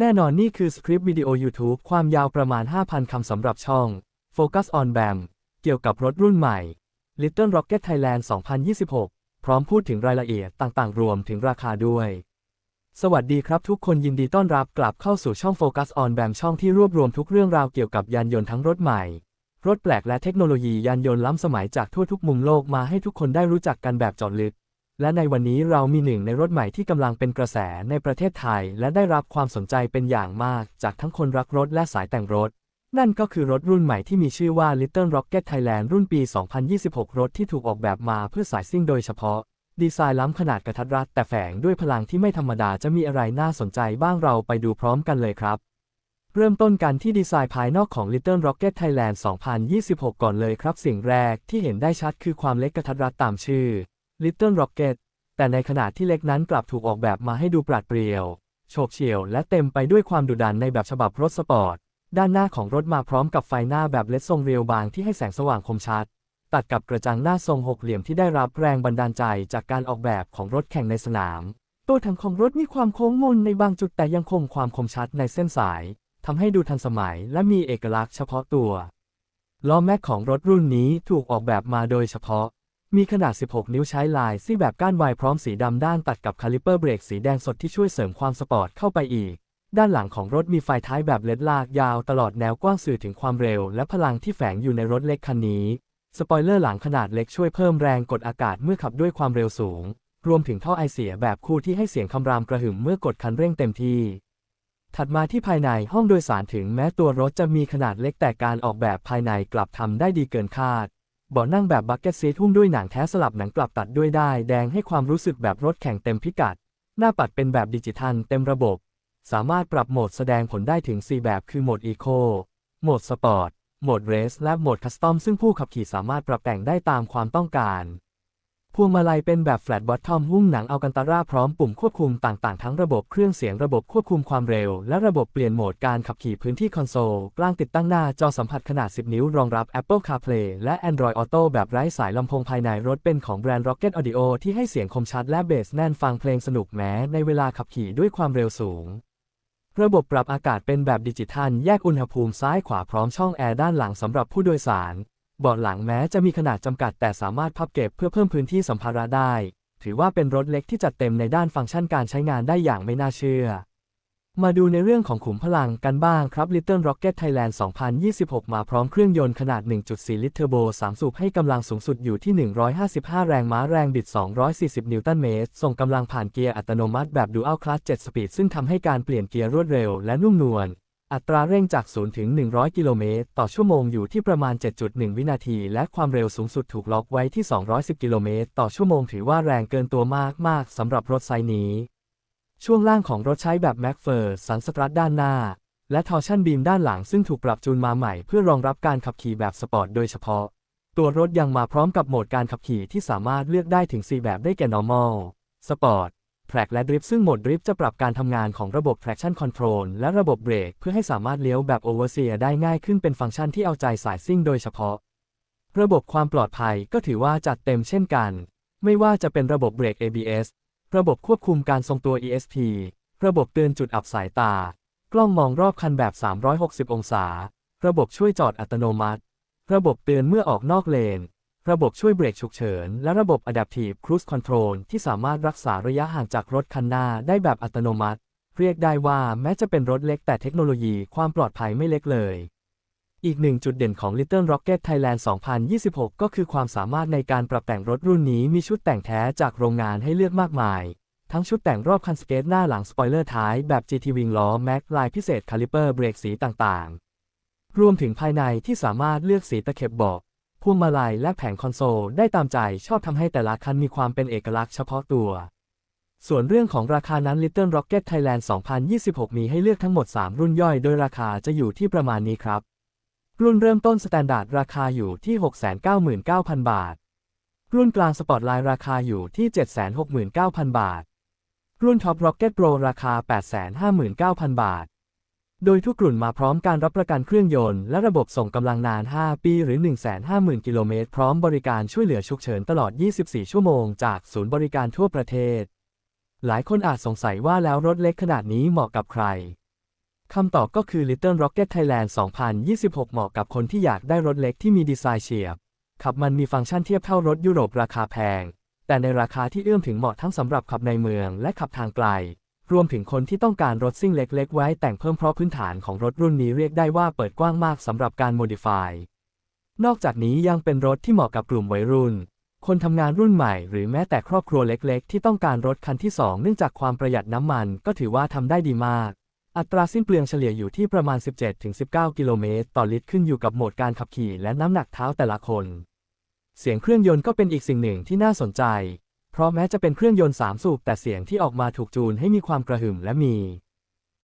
แน่นอนนี่คือสคริปต์วิดีโอ YouTube ความยาวประมาณ 5,000 คำสำหรับช่อง Focus on BAM เกี่ยวกับรถรุ่นใหม่ Little Rocket Thailand 2026 พร้อมพูดถึงรายละเอียดต่างๆ รวมถึงราคาด้วย สวัสดีครับทุกคนยินดีต้อนรับกลับเข้าสู่ช่อง Focus on BAM ช่องที่รวบรวมทุกเรื่องราวเกี่ยวกับยานยนต์ทั้งรถใหม่ รถแปลกและเทคโนโลยียานยนต์ล้ำสมัยจากทั่วทุกมุมโลกมาให้ทุกคนได้รู้จักกันแบบเจาะลึก และในวันนี้เรามีหนึ่งในรถใหม่ที่กำลังเป็นกระแสในประเทศไทย และได้รับความสนใจเป็นอย่างมากจากทั้งคนรักรถและสายแต่งรถ นั่นก็คือรถรุ่นใหม่ที่มีชื่อว่า Little Rocket Thailand รุ่นปี 2026 รถที่ถูกออกแบบมาเพื่อสายซิ่งโดยเฉพาะ ดีไซน์ล้ำขนาดกระทัดรัดแต่แฝงด้วยพลังที่ไม่ธรรมดาจะมีอะไรน่าสนใจบ้างเราไปดูพร้อมกันเลยครับเริ่มต้นกันที่ดีไซน์ภายนอกของ Little Rocket Thailand 2026 ก่อนเลยครับ สิ่งแรกที่เห็นได้ชัดคือความเล็กกระทัดรัดตามชื่อ Little Rocket แต่ในขณะที่เล็กนั้นกลับถูกออกแบบมาให้ดูปราดเปรียว โฉบเฉี่ยว และเต็มไปด้วยความดุดันในแบบฉบับรถสปอร์ต ด้านหน้าของรถมาพร้อมกับไฟหน้าแบบเลดทรงเรียวบางที่ให้แสงสว่างคมชัด ตัดกับกระจังหน้าทรงหกเหลี่ยมที่ได้รับแรงบันดาลใจจากการออกแบบของรถแข่งในสนาม ตัวถังของรถมีความโค้งมนในบางจุดแต่ยังคงความคมชัดในเส้นสายทำให้ดูทันสมัยและมีเอกลักษณ์เฉพาะตัว ล้อแม็กของรถรุ่นนี้ถูกออกแบบมาโดยเฉพาะ มีขนาด 16 นิ้วใช้ลายซี่แบบก้านวายพร้อมสีดำด้านตัดกับคาลิเปอร์เบรกสีแดงสดที่ช่วยเสริมความสปอร์ตเข้าไปอีก ด้านหลังของรถมีไฟท้ายแบบเลดลากยาวตลอดแนวกว้างสื่อถึงความเร็วและพลังที่แฝงอยู่ในรถเล็กคันนี้ สปอยเลอร์หลังขนาดเล็กช่วยเพิ่มแรงกดอากาศเมื่อขับด้วยความเร็วสูง รวมถึงท่อไอเสียแบบคู่ที่ให้เสียงคำรามกระหึ่มเมื่อกดคันเร่งเต็มที่ถัดมาที่ภายในห้องโดยสารถึงแม้ตัวรถจะมีขนาดเล็กแต่การออกแบบภายในกลับทำได้ดีเกินคาด เบาะนั่งแบบบักเก็ตซีทหุ้มด้วยหนังแท้สลับหนังกลับตัดด้วยได้แดงให้ความรู้สึกแบบรถแข่งเต็มพิกัด หน้าปัดเป็นแบบดิจิทัลเต็มระบบ สามารถปรับโหมดแสดงผลได้ถึง 4 แบบคือโหมดอีโคโหมดสปอร์ตโหมดเรสและโหมดคัสตอมซึ่งผู้ขับขี่สามารถปรับแต่งได้ตามความต้องการ พวงมาลัยเป็นแบบแฟลตบอททอมหุ้มหนังอัลกันตาร่าพร้อมปุ่มควบคุมต่างๆ ทั้งระบบเครื่องเสียงระบบควบคุมความเร็ว และระบบเปลี่ยนโหมดการขับขี่พื้นที่คอนโซลกลางติดตั้งหน้าจอสัมผัสขนาด 10 นิ้ว รองรับ Apple CarPlay และ Android Auto แบบไร้สายลำโพงภายในรถเป็นของแบรนด์ Rocket Audio ที่ให้เสียงคมชัดและเบสแน่นฟังเพลงสนุกแม้ในเวลาขับขี่ด้วยความเร็วสูงระบบปรับอากาศเป็นแบบดิจิทัล แยกอุณหภูมิซ้ายขวาพร้อมช่องแอร์ด้านหลังสำหรับผู้โดยสาร เบาะหลังแม้จะมีขนาดจำกัดแต่สามารถพับเก็บเพื่อเพิ่มพื้นที่สัมภาระได้ ถือว่าเป็นรถเล็กที่จัดเต็มในด้านฟังก์ชันการใช้งานได้อย่างไม่น่าเชื่อ มาดูในเรื่องของขุมพลังกันบ้างครับ Little Rocket Thailand 2026 มาพร้อมเครื่องยนต์ขนาด 1.4 ลิตรเทอร์โบ 3 สูบให้กำลังสูงสุดอยู่ที่ 155 แรงม้าแรงบิด 240 นิวตันเมตร ส่งกำลังผ่านเกียร์อัตโนมัติแบบ Dual Clutch 7สปีดซึ่งทำให้การเปลี่ยนเกียร์รวดเร็วและนุ่มนวล อัตราเร่งจาก 0 ถึง 100 กิโลเมตร ต่อชั่วโมงอยู่ที่ประมาณ 7.1 วินาที และความเร็วสูงสุดถูกล็อกไว้ที่ 210 กิโลเมตร ต่อชั่วโมงถือว่าแรงเกินตัวมาก ๆ สำหรับรถไซส์นี้ ช่วงล่างของรถใช้แบบแม็กเฟอร์สันสตรัทด้านหน้า และทอร์ชันบีมด้านหลังซึ่งถูกปรับจูนมาใหม่เพื่อรองรับการขับขี่แบบสปอร์ตโดยเฉพาะ ตัวรถยังมาพร้อมกับโหมดการขับขี่ที่สามารถเลือกได้ถึง 4 แบบได้แก่ normal Sport แพรกและ drift ซึ่งโหมด drift จะปรับการทำงานของระบบ traction control และระบบเบรกเพื่อให้สามารถเลี้ยวแบบ oversteer ได้ง่ายขึ้นเป็นฟังก์ชันที่เอาใจสายซิ่งโดยเฉพาะ ระบบความปลอดภัยก็ถือว่าจัดเต็มเช่นกัน ไม่ว่าจะเป็นระบบเบรก ABS ระบบควบคุมการทรงตัว ESP ระบบเตือนจุดอับสายตา กล้องมองรอบคันแบบ 360 องศา ระบบช่วยจอดอัตโนมัติ ระบบเตือนเมื่อออกนอกเลน ระบบช่วยเบรกฉุกเฉิน และระบบ Adaptive Cruise Control ที่สามารถรักษาระยะห่างจากรถคันหน้าได้แบบอัตโนมัติ เรียกได้ว่าแม้จะเป็นรถเล็กแต่เทคโนโลยีความปลอดภัยไม่เล็กเลย อีกหนึ่งจุดเด่นของ Little Rocket Thailand 2026 ก็คือความสามารถในการปรับแต่งรถรุ่นนี้มีชุดแต่งแท้จากโรงงานให้เลือกมากมาย ทั้งชุดแต่งรอบคันสเกตหน้าหลังสปอยเลอร์ท้ายแบบ GT Wing ล้อแม็กลายพิเศษคาลิเปอร์เบรกสีต่างๆ รวมถึงภายในที่สามารถเลือกสีตะเข็บเบาะ วงมาลัยและแผงคอนโซลได้ตามใจชอบทำให้แต่ละคันมีความเป็นเอกลักษณ์เฉพาะตัว ส่วนเรื่องของราคานั้น Little Rocket Thailand 2026 มีให้เลือกทั้งหมด 3 รุ่นย่อย โดยราคาจะอยู่ที่ประมาณนี้ครับ รุ่นเริ่มต้นสแตนดาร์ดราคาอยู่ที่ 699,000 บาท รุ่นกลางสปอร์ตไลน์ราคาอยู่ที่ 769,000 บาท รุ่นท็อป Rocket Pro ราคา 859,000 บาท โดยทุกรุ่นมาพร้อมการรับประกันเครื่องยนต์และระบบส่งกำลังนาน 5 ปีหรือ 150,000 กิโลเมตร พร้อมบริการช่วยเหลือฉุกเฉินตลอด 24 ชั่วโมงจากศูนย์บริการทั่วประเทศ หลายคนอาจสงสัยว่าแล้วรถเล็กขนาดนี้เหมาะกับใคร คำตอบก็คือ Little Rocket Thailand 2026 เหมาะกับคนที่อยากได้รถเล็กที่มีดีไซน์เฉียบ ขับมันมีฟังก์ชันเทียบเท่ารถยุโรปราคาแพง แต่ในราคาที่เอื้อมถึงเหมาะทั้งสำหรับขับในเมืองและขับทางไกล รวมถึงคนที่ต้องการรถซิ่งเล็กๆ ไว้แต่งเพิ่มเพราะพื้นฐานของรถรุ่นนี้เรียกได้ว่าเปิดกว้างมากสำหรับการโมดิฟายนอกจากนี้ยังเป็นรถที่เหมาะกับกลุ่มวัยรุ่น คนทำงานรุ่นใหม่หรือแม้แต่ครอบครัวเล็กๆ ที่ต้องการรถคันที่ 2 เนื่องจากความประหยัดน้ำมันก็ถือว่าทำได้ดีมาก อัตราสิ้นเปลืองเฉลี่ยอยู่ที่ประมาณ 17-19 กิโลเมตรต่อลิตรขึ้นอยู่กับโหมดการขับขี่และน้ำหนักเท้าแต่ละคน เสียงเครื่องยนต์ก็เป็นอีกสิ่งหนึ่งที่น่าสนใจ เพราะแม้จะเป็นเครื่องยนต์สามสูบแต่เสียงที่ออกมาถูกจูนให้มีความกระหึ่มและมี